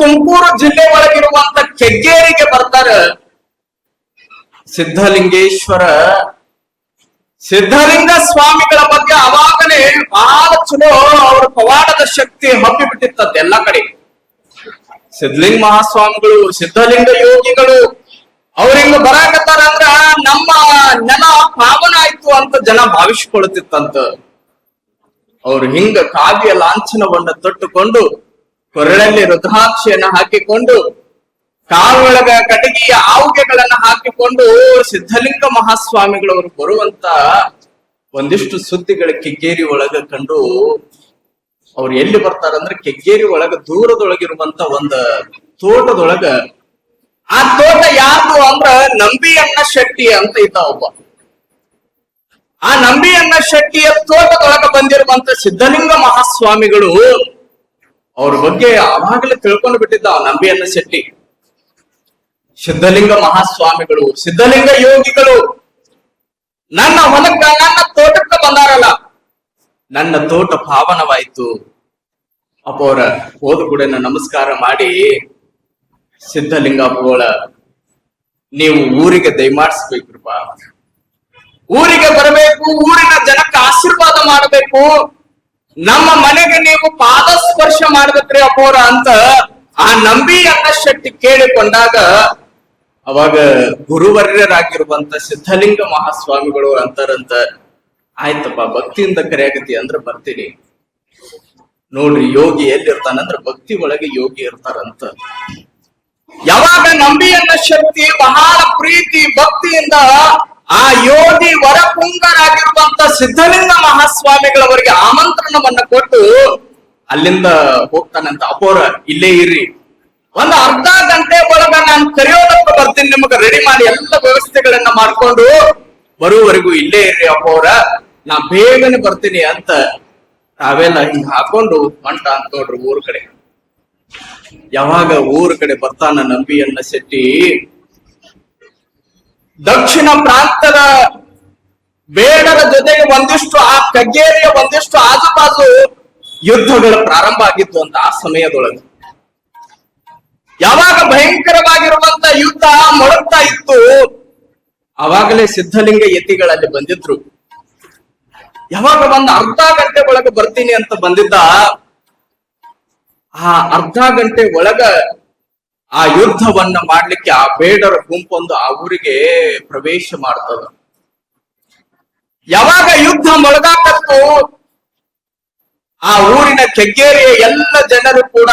ತುಮಕೂರು ಜಿಲ್ಲೆ ಒಳಗಿರುವಂತ ಕೆಗ್ಗೇರಿಗೆ ಬರ್ತಾರ ಸಿದ್ಧಲಿಂಗೇಶ್ವರ. ಸಿದ್ಧಲಿಂಗ ಸ್ವಾಮಿಗಳ ಬಗ್ಗೆ ಅವಾಗಲೇ ಬಹಳ ಚಲೋ ಅವ್ರ ಪವಾಡದ ಶಕ್ತಿ ಹಬ್ಬಿ ಬಿಟ್ಟಿತ್ತಂತೆ ಎಲ್ಲ ಕಡೆ. ಸಿದ್ಧಲಿಂಗ ಮಹಾಸ್ವಾಮಿಗಳು, ಸಿದ್ಧಲಿಂಗ ಯೋಗಿಗಳು, ಅವ್ರಿಂಗ ಬರಾಕತ್ತಾರ ಅಂದ್ರ ನಮ್ಮ ನೆಲ ಪಾವನ ಆಯ್ತು ಅಂತ ಜನ ಭಾವಿಸ್ಕೊಳ್ತಿತ್ತಂತ. ಅವ್ರು ಹಿಂಗ ಕಾವ್ಯ ಲಾಂಛನವನ್ನ ತೊಟ್ಟುಕೊಂಡು ಕೊರಳಲ್ಲಿ ರುದ್ರಾಕ್ಷಿಯನ್ನು ಹಾಕಿಕೊಂಡು, ಕಾಲೊಳಗ ಕಟಗಿಯ ಆವುಗೆಗಳನ್ನ ಹಾಕಿಕೊಂಡು ಸಿದ್ಧಲಿಂಗ ಮಹಾಸ್ವಾಮಿಗಳವರು ಬರುವಂತ ಒಂದಿಷ್ಟು ಸುದ್ದಿಗಳ ಕೆಗ್ಗೇರಿ ಒಳಗ ಕಂಡು ಅವ್ರು ಎಲ್ಲಿ ಬರ್ತಾರಂದ್ರೆ ಕೆಗ್ಗೇರಿ ಒಳಗ ದೂರದೊಳಗಿರುವಂತ ಒಂದ ತೋಟದೊಳಗ ಆ ತೋಟ ಯಾರು ಅಂದ್ರ ನಂಬಿಯಣ್ಣ ಶೆಟ್ಟಿ ಅಂತ ಇದ್ದ ಒಬ್ಬ. ಆ ನಂಬಿಯಣ್ಣ ಶೆಟ್ಟಿಯ ತೋಟದೊಳಗ ಬಂದಿರುವಂತ ಸಿದ್ಧಲಿಂಗ ಮಹಾಸ್ವಾಮಿಗಳು ಅವ್ರ ಬಗ್ಗೆ ಅವಾಗಲೇ ತಿಳ್ಕೊಂಡು ಬಿಟ್ಟಿದ್ದ ನಂಬಿಯನ್ನ ಶೆಟ್ಟಿ. ಸಿದ್ಧಲಿಂಗ ಮಹಾಸ್ವಾಮಿಗಳು, ಸಿದ್ಧಲಿಂಗ ಯೋಗಿಗಳು, ನನ್ನ ಹೊಲಕ್ಕ, ನನ್ನ ತೋಟಕ್ಕ ಬಂದಾರಲ್ಲ. ನನ್ನ ತೋಟ ಪಾವನವಾಯ್ತು. ಅಪ್ಪೋರ ಹೋದ ಕೂಡ ನಮಸ್ಕಾರ ಮಾಡಿ ಸಿದ್ಧಲಿಂಗ ಅಪ್ಪಗಳ ನೀವು ಊರಿಗೆ ದಯಮಾಡಿಸ್ಬೇಕ್ರಪ್ಪ ಊರಿಗೆ ಬರಬೇಕು, ಊರಿನ ಜನಕ್ಕೆ ಆಶೀರ್ವಾದ ಮಾಡಬೇಕು. ನಮ್ಮ ಮನೆಗೆ ನೀವು ಪಾದ ಸ್ಪರ್ಶ ಮಾಡ್ಬೇಕ್ರಿ ಅಪೋರ ಅಂತ ಆ ನಂಬಿ ಅನ್ನ ಶೆಟ್ಟಿ ಕೇಳಿಕೊಂಡಾಗ ಅವಾಗ ಗುರುವರ್ಯರಾಗಿರುವಂತ ಸಿದ್ಧಲಿಂಗ ಮಹಾಸ್ವಾಮಿಗಳು ಅಂತಾರಂತ, ಆಯ್ತಪ್ಪ, ಭಕ್ತಿಯಿಂದ ಕರೆಯಾಗತಿ ಅಂದ್ರ ಬರ್ತೀನಿ. ನೋಡ್ರಿ, ಯೋಗಿ ಎಲ್ಲಿರ್ತಾನಂದ್ರ ಭಕ್ತಿ ಒಳಗೆ ಯೋಗಿ ಇರ್ತಾರಂತ. ಯಾವಾಗ ನಂಬಿಯನ್ನ ಶಕ್ತಿ ಬಹಳ ಪ್ರೀತಿ, ಭಕ್ತಿಯಿಂದ ಆ ಯೋಗಿ ವರಪುಂಗರಾಗಿರುವಂತ ಸಿದ್ಧಲಿಂಗ ಮಹಾಸ್ವಾಮಿಗಳವರಿಗೆ ಆಮಂತ್ರಣವನ್ನ ಕೊಟ್ಟು ಅಲ್ಲಿಂದ ಹೋಗ್ತಾನಂತ ಅಪೋರ, ಇಲ್ಲೇ ಇರ್ರಿ. ಒಂದು ಅರ್ಧ ಗಂಟೆ ಒಳಗ ನಾನು ಕರೆಯೋದಕ್ಕೆ ಬರ್ತೀನಿ, ನಿಮಗೆ ರೆಡಿ ಮಾಡಿ ಎಲ್ಲ ವ್ಯವಸ್ಥೆಗಳನ್ನ ಮಾಡ್ಕೊಂಡು ಬರುವವರೆಗೂ ಇಲ್ಲೇ ಇರ್ರಿ ಅಪೋರ. ನಾ ಬೇಗನೆ ಬರ್ತೀನಿ ಅಂತ ತಾವೆಲ್ಲ ಹಿಂಗ್ ಹಾಕೊಂಡು ಹೊಂಟ ಅಂತ ನೋಡ್ರಿ ಊರ್ ಕಡೆ. ಯಾವಾಗ ಊರ್ ಕಡೆ ಬರ್ತಾನ ನಂಬಿಯನ್ನ ಶೆಟ್ಟಿ ದಕ್ಷಿಣ ಪ್ರಾಂತದ ಬೇಡರ ಜೊತೆಗೆ ಒಂದಿಷ್ಟು ಆ ಕಗ್ಗೇರಿಯ ಒಂದಿಷ್ಟು ಆಜುಬಾಜು ಯುದ್ಧಗಳು ಪ್ರಾರಂಭ ಆಗಿತ್ತು ಅಂತ ಆ ಸಮಯದೊಳಗೆ. ಯಾವಾಗ ಭಯಂಕರವಾಗಿರುವಂತ ಯುದ್ಧ ಮೊಳಗ್ತಾ ಇತ್ತು, ಅವಾಗಲೇ ಸಿದ್ಧಲಿಂಗ ಯತಿಗಳಲ್ಲಿ ಬಂದಿದ್ರು. ಯಾವಾಗ ಒಂದು ಅರ್ಧ ಗಂಟೆ ಒಳಗೆ ಬರ್ತೀನಿ ಅಂತ ಬಂದಿದ್ದ, ಆ ಅರ್ಧ ಗಂಟೆ ಒಳಗ ಆ ಯುದ್ಧವನ್ನ ಮಾಡ್ಲಿಕ್ಕೆ ಆ ಬೇಡರ ಗುಂಪೊಂದು ಆ ಊರಿಗೆ ಪ್ರವೇಶ ಮಾಡ್ತದ. ಯಾವಾಗ ಯುದ್ಧ ಮೊಳಗಾಕತ್ತು ಆ ಊರಿನ ಕೆಗ್ಗೇರಿಯ ಎಲ್ಲ ಜನರು ಕೂಡ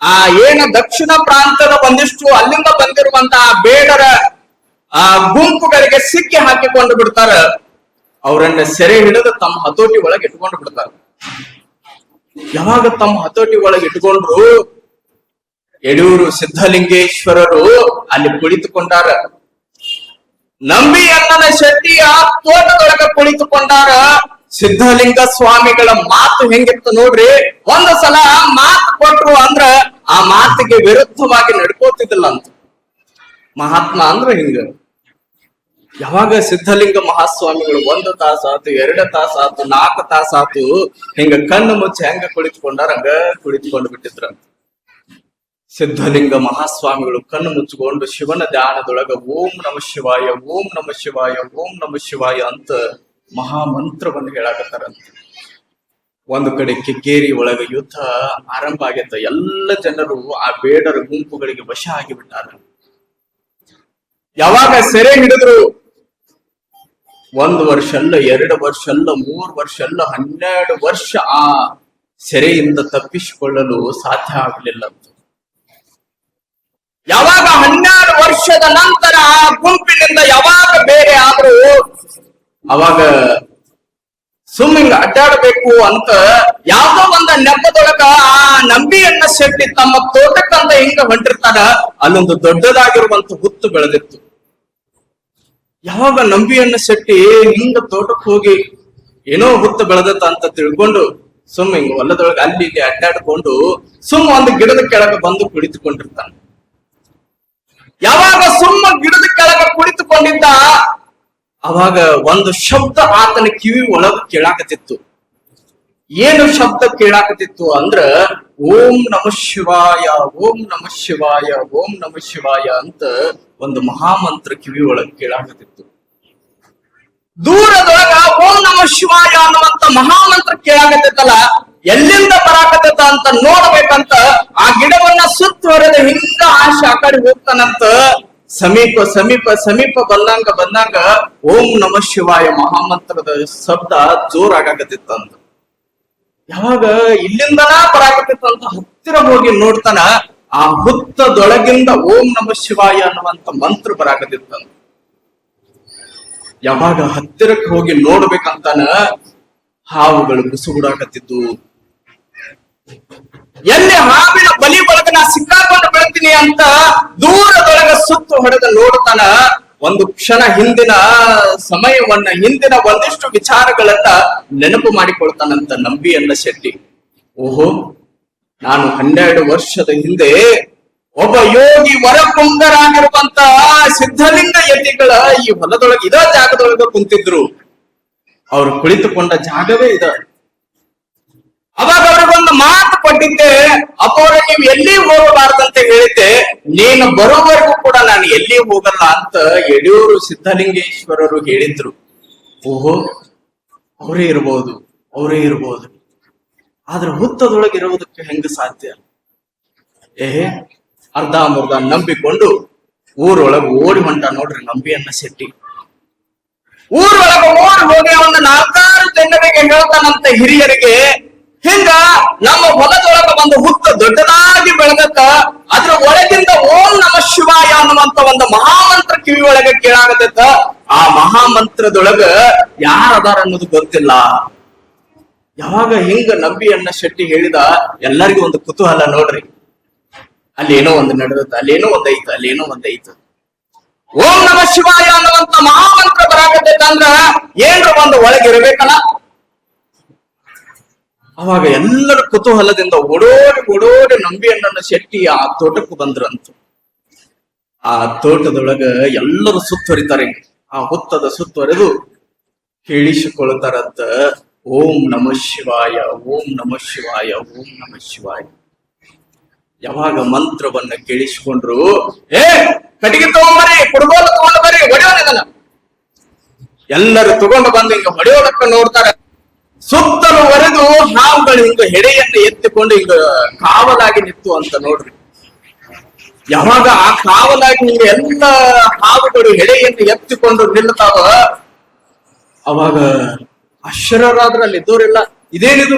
ಆ ಏನ ದಕ್ಷಿಣ ಪ್ರಾಂತದ ಒಂದಿಷ್ಟು ಅಲ್ಲಿಂದ ಬಂದಿರುವಂತ ಆ ಬೇಡರ, ಆ ಗುಂಪುಗಳಿಗೆ ಸಿಕ್ಕಿ ಹಾಕಿಕೊಂಡು ಬಿಡ್ತಾರ. ಅವರನ್ನ ಸೆರೆ ಹಿಡಿದು ತಮ್ಮ ಹತೋಟಿ ಒಳಗೆ ಇಟ್ಕೊಂಡು ಬಿಡ್ತಾರ. ಯಾವಾಗ ತಮ್ಮ ಹತೋಟಿ ಒಳಗೆ ಇಟ್ಕೊಂಡ್ರು ಯಡಿಯೂರು ಸಿದ್ಧಲಿಂಗೇಶ್ವರರು ಅಲ್ಲಿ ಕುಳಿತುಕೊಂಡಾರ. ನಂಬಿ ಅಣ್ಣನ ಶೆಟ್ಟಿ ಆ ತೋಟದೊಳಗ ಕುಳಿತುಕೊಂಡಾರ. ಸಿದ್ಧಲಿಂಗ ಸ್ವಾಮಿಗಳ ಮಾತು ಹೆಂಗಿತ್ತು ನೋಡ್ರಿ. ಒಂದು ಸಲ ಮಾತು ಕೊಟ್ರು ಅಂದ್ರ ಆ ಮಾತಿಗೆ ವಿರುದ್ಧವಾಗಿ ನಡ್ಕೋತಿದ್ದಿಲ್ಲ ಅಂತ ಮಹಾತ್ಮ ಅಂದ್ರ ಹಿಂಗ. ಯಾವಾಗ ಸಿದ್ಧಲಿಂಗ ಮಹಾಸ್ವಾಮಿಗಳು ಒಂದು ತಾಸಾತು ಎರಡು ತಾಸ ಆತು, ನಾಲ್ಕು ತಾಸಾತು ಹಿಂಗ ಕಣ್ಣು ಮುಚ್ಚಿ ಹೆಂಗ ಕುಳಿತುಕೊಂಡಾರ, ಹಂಗ ಕುಳಿತುಕೊಂಡು ಬಿಟ್ಟಿದ್ರ ಸಿದ್ಧಲಿಂಗ ಮಹಾಸ್ವಾಮಿಗಳು ಕಣ್ಣು ಮುಚ್ಚಿಕೊಂಡು ಶಿವನ ಧ್ಯಾನದೊಳಗ ಓಂ ನಮ ಶಿವಾಯ, ಓಂ ನಮ ಶಿವಾಯ, ಓಂ ನಮ ಶಿವಾಯ ಅಂತ ಮಹಾಮಂತ್ರವನ್ನು ಹೇಳಾಕತ್ತಾರಂತ. ಒಂದು ಕಡೆ ಕಿಕ್ಕೇರಿ ಒಳಗ ಯುದ್ಧ ಆರಂಭ ಆಗೈತ ಎಲ್ಲ ಜನರು ಆ ಬೇಡರ ಗುಂಪುಗಳಿಗೆ ವಶ ಆಗಿಬಿಟ್ಟಾರ. ಯಾವಾಗ ಸೆರೆ ಹಿಡಿದ್ರು? ಒಂದು ವರ್ಷ ಅಲ್ಲ ಎರಡು ವರ್ಷ ಅಲ್ಲ ಮೂರು ವರ್ಷ ಅಲ್ಲ ಹನ್ನೆರಡು ವರ್ಷ ಆ ಸೆರೆಯಿಂದ ತಪ್ಪಿಸಿಕೊಳ್ಳಲು ಸಾಧ್ಯ ಆಗಲಿಲ್ಲ. ಯಾವಾಗ ಹನ್ನೆರಡು ವರ್ಷದ ನಂತರ ಆ ಗುಂಪಿನಿಂದ ಯಾವಾಗ ಬೇರೆ ಆದ್ರೂ ಅವಾಗ ಸುಮ್ಮಿಂಗ್ ಅಡ್ಡಾಡಬೇಕು ಅಂತ ಯಾವ್ದೋ ಒಂದ ನೆಪದೊಳಗ ಆ ನಂಬಿಯನ್ನ ಶೆಟ್ಟಿ ತಮ್ಮ ತೋಟಕ್ಕಂತ ಹಿಂಗ ಹೊಂಟಿರ್ತಾರ, ಅಲ್ಲೊಂದು ದೊಡ್ಡದಾಗಿರುವಂತ ಹುತ್ತು ಬೆಳೆದಿತ್ತು. ಯಾವಾಗ ನಂಬಿಯನ್ನ ಶೆಟ್ಟಿ ಹಿಂಗ ತೋಟಕ್ಕೆ ಹೋಗಿ ಏನೋ ಹುತ್ತು ಬೆಳೆದತ್ತ ಅಂತ ತಿಳ್ಕೊಂಡು ಸುಮ್ಮಿಂಗ್ ಹಿಂಗ ಹೊಲದೊಳಗೆ ಅಲ್ಲಿ ಇಲ್ಲಿ ಅಡ್ಡಾಡ್ಕೊಂಡು ಸುಮ್ಮ ಒಂದು ಗಿಡದ ಕೆಳಗ ಬಂದು ಕುಳಿತುಕೊಂಡಿರ್ತಾನೆ. ಯಾವಾಗ ಸುಮ್ಮ ಗಿಡದ ಕೆಳಗ ಕುಳಿತುಕೊಂಡಿದ್ದ, ಅವಾಗ ಒಂದು ಶಬ್ದ ಆತನ ಕಿವಿ ಒಳಗ ಕೇಳಾಕತಿತ್ತು ಏನು ಶಬ್ದ ಕೇಳಾಕತಿತ್ತು ಅಂದ್ರ, ಓಂ ನಮ ಶಿವಾಯ, ಓಂ ನಮ ಶಿವಾಯ, ಓಂ ನಮ ಶಿವಾಯ ಅಂತ ಒಂದು ಮಹಾಮಂತ್ರ ಕಿವಿ ಒಳಗ ಕೇಳಾಕತ್ತಿತ್ತು. ದೂರದೊಳಗ ಓಂ ನಮ ಶಿವಾಯ ಅನ್ನುವಂತ ಮಹಾಮಂತ್ರ ಕೇಳಾಕತ್ತಿತ್ತಲ್ಲ, ಎಲ್ಲಿಂದ ಬರಾಕತ್ತ ಅಂತ ಗಿಡವನ್ನ ಹಿಂಗ ಆಶೆ ಆ ಕಡೆ ಹೋಗ್ತಾನಂತ ಸಮೀಪ ಸಮೀಪ ಸಮೀಪ ಬಂದಂಗ ಬಂದಂಗ ಓಂ ನಮ ಶಿವಾಯ ಮಹಾಮಂತ್ರದ ಶಬ್ದ ಜೋರಾಗತ್ತಿತ್ತಂತ ಯಾವಾಗ ಇಲ್ಲಿಂದನ ಬರಾಕತ್ತಿತ್ತಂತ ಹತ್ತಿರ ಹೋಗಿ ನೋಡ್ತಾನ ಆ ಹುತ್ತದೊಳಗಿಂದ ಓಂ ನಮ ಶಿವಾಯ ಅನ್ನುವಂತ ಮಂತ್ರ ಬರಾಕತ್ತಿತ್ತಂತ. ಯಾವಾಗ ಹತ್ತಿರಕ್ಕೆ ಹೋಗಿ ನೋಡ್ಬೇಕಂತಾನ ಹಾವುಗಳು ಬುಸುಗುಡಾಕತ್ತಿದ್ದು ಎಲ್ಲಿ ಹಾವಿನ ಬಲಿ ಬಳಗ ನಾ ಸಿಕ್ಕಾಕೊಂಡು ದೂರ ಅಂತ ದೂರದೊಳಗ ಸುತ್ತು ಹೊಡೆದ ನೋಡ್ತಾನ, ಒಂದು ಕ್ಷಣ ಹಿಂದಿನ ಸಮಯವನ್ನ, ಹಿಂದಿನ ಒಂದಿಷ್ಟು ವಿಚಾರಗಳನ್ನ ನೆನಪು ಮಾಡಿಕೊಳ್ತಾನಂತ ನಂಬಿಯನ್ನ ಶೆಟ್ಟಿ. ಓಹೋ, ನಾನು ಹನ್ನೆರಡು ವರ್ಷದ ಹಿಂದೆ ಒಬ್ಬ ಯೋಗಿ ವರಕುಂಗರಾಗಿರುವಂತ ಸಿದ್ಧಲಿಂಗ ಯತಿಗಳ ಈ ಹೊಲದೊಳಗೆ, ಇದ ಜಾಗದೊಳಗ ಕುಂತಿದ್ರು. ಅವರು ಕುಳಿತುಕೊಂಡ ಜಾಗವೇ ಇದ. ಅವಾಗ ಅವ್ರಿಗೊಂದು ಮಾತು ಕೊಟ್ಟಿದ್ದೆ ಅಪ್ಪವ್ರೆ ನೀವು ಎಲ್ಲಿ ಹೋಗಬಾರ್ದಂತ ಹೇಳಿದ್ದೆ. ನೀನು ಬರೋವರೆಗೂ ಕೂಡ ನಾನು ಎಲ್ಲಿ ಹೋಗಲ್ಲ ಅಂತ ಯಡಿಯೂರು ಸಿದ್ಧಲಿಂಗೇಶ್ವರರು ಹೇಳಿದ್ರು. ಓಹೋ, ಅವರೇ ಇರ್ಬೋದು ಅವರೇ ಇರ್ಬೋದು. ಆದ್ರೆ ಹುತ್ತದೊಳಗೆ ಇರುವುದಕ್ಕೆ ಹೆಂಗ ಸಾಧ್ಯ? ಏ, ಅರ್ಧ ನಂಬಿಕೊಂಡು ಊರೊಳಗೆ ಓಡಿ ಹೊಂಟ ನೋಡ್ರಿ ನಂಬಿಯನ್ನ ಶೆಟ್ಟಿ. ಊರೊಳಗೆ ಓಡಿ ಹೋಗಿ ಒಂದು ನಾಲ್ಕಾರು ಜನರಿಗೆ ಹೇಳ್ತಾನಂತ ಹಿರಿಯರಿಗೆ, ಹಿಂಗ ನಮ್ಮ ಹೊಲದೊಳಗ ಒಂದು ಹುತ್ತ ದೊಡ್ಡದಾಗಿ ಬೆಳೆದತ್ತ ಅದ್ರ ಒಳಗಿಂದ ಓಂ ನಮ ಶಿವಾಯ ಅನ್ನುವಂತ ಒಂದು ಮಹಾಮಂತ್ರ ಕಿವಿ ಒಳಗೆ ಕೇಳಾಗತ್ತ ಆ ಮಹಾಮಂತ್ರದೊಳಗ ಯಾರದಾರ ಅನ್ನೋದು ಗೊತ್ತಿಲ್ಲ. ಯಾವಾಗ ಹಿಂಗ ಅಣ್ಣ ಶೆಟ್ಟಿ ಹೇಳಿದ, ಎಲ್ಲರಿಗೂ ಒಂದು ಕುತೂಹಲ ನೋಡ್ರಿ. ಅಲ್ಲಿ ಏನೋ ಒಂದು ನಡೆದತ್ತ, ಅಲ್ಲೇನೋ ಒಂದ್ ಐತ, ಅಲ್ಲೇನೋ ಒಂದ್ ಐತ. ಓಂ ನಮ ಶಿವಾಯ ಅನ್ನುವಂತ ಮಹಾಮಂತ್ರ ಬರಾಕತ್ತೈತ ಅಂದ್ರ ಏನ್ರ ಒಂದು ಒಳಗಿರ್ಬೇಕಲ್ಲ. ಅವಾಗ ಎಲ್ಲರ ಕುತೂಹಲದಿಂದ ಓಡೋಡಿ ಓಡೋಡಿ ನಂಬಿಯನ್ನ ಶೆಟ್ಟಿ ಆ ತೋಟಕ್ಕೆ ಬಂದ್ರಂತ. ಆ ತೋಟದೊಳಗ ಎಲ್ಲರೂ ಸುತ್ತರಿತಾರೆ ಆ ಹುತ್ತದ ಸುತ್ತುವರೆದು ಕೇಳಿಸಿಕೊಳ್ತಾರಂತ ಓಂ ನಮ ಶಿವಾಯ, ಓಂ ನಮ ಶಿವಾಯ, ಓಂ ನಮ ಶಿವಾಯ. ಯಾವಾಗ ಮಂತ್ರವನ್ನ ಕೇಳಿಸಿಕೊಂಡ್ರು, ಏ, ಕಟ್ಟಿಗೆ ತಗೊಂಬರಿ ಕುಡ್ಬೋದ ತಗೊಂಡು ಬರ್ರಿ ಹೊಡೆಯೋಣ ಎಲ್ಲರೂ ತಗೊಂಡು ಬಂದು ಹಿಂಗ ಹೊಡೆಯೋದಕ್ಕ ನೋಡ್ತಾರ. ಸುತ್ತಲೂ ಹೊರೆದು ಹಾವುಗಳು ಹಿಂಗ ಹೆಡೆಯನ್ನು ಎತ್ತಿಕೊಂಡು ಹಿಂಗ ಕಾವಲಾಗಿ ನಿಂತು ಅಂತ ನೋಡ್ರಿ. ಯಾವಾಗ ಆ ಕಾವಲಾಗಿ ಎಲ್ಲ ಹಾವುಗಳು ಹೆಡೆಯನ್ನು ಎತ್ತಿಕೊಂಡು ನಿಲ್ತಾವ ಅವಾಗ ಅಶ್ವರಾದ್ರ ಅಲ್ಲಿ ಇದೇನಿದು?